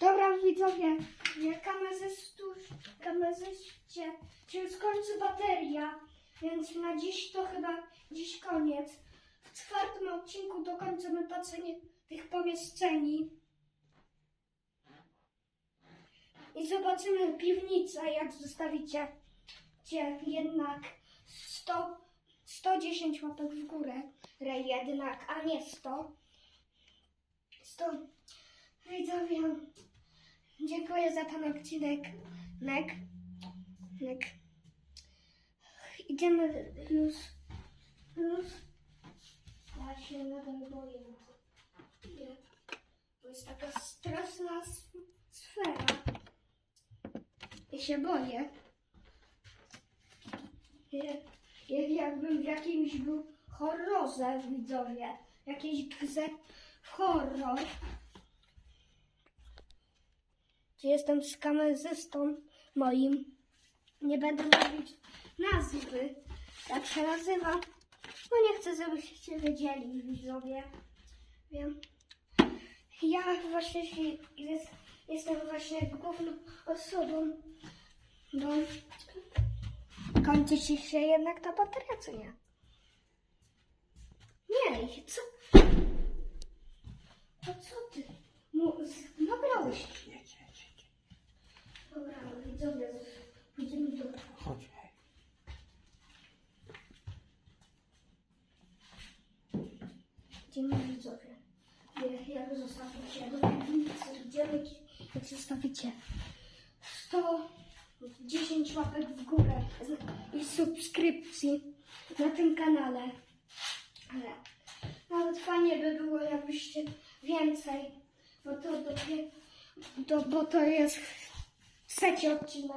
Dobra widzowie, kamerzystu, kamerzyście się skończy bateria, więc na dziś to chyba dziś koniec. W czwartym odcinku dokończymy patrzenie tych pomieszczeni. I zobaczymy piwnicę, jak zostawicie cię jednak 100, 110 łapek w górę, jednak, a nie 100. 100. Widzowie, dziękuję za ten odcinek. Nek. Nek. Idziemy już. Już. Ja się nadal boję. Nie. To jest taka straszna sfera. Ja się boję. Ja, jakbym w jakimś był horrorze, widzowie. Jakiejś grze w horror. Czy jestem z moim. Nie będę mówić nazwy, jak się nazywa. No nie chcę, żebyście wiedzieli, widzowie. Wiem. Ja właśnie jest, jestem właśnie główną osobą, bo kończy ci się jednak ta bateria, czy nie? Nie, co? To co ty? Do... Chodź, hej. Widzowie. Jak, jak zostawicie do piwnicy, jak zostawicie 110 łapek w górę i subskrypcji na tym kanale. Ale nawet fajnie by było, jakbyście więcej, bo to, dopiero, to, bo to jest trzeci odcinek.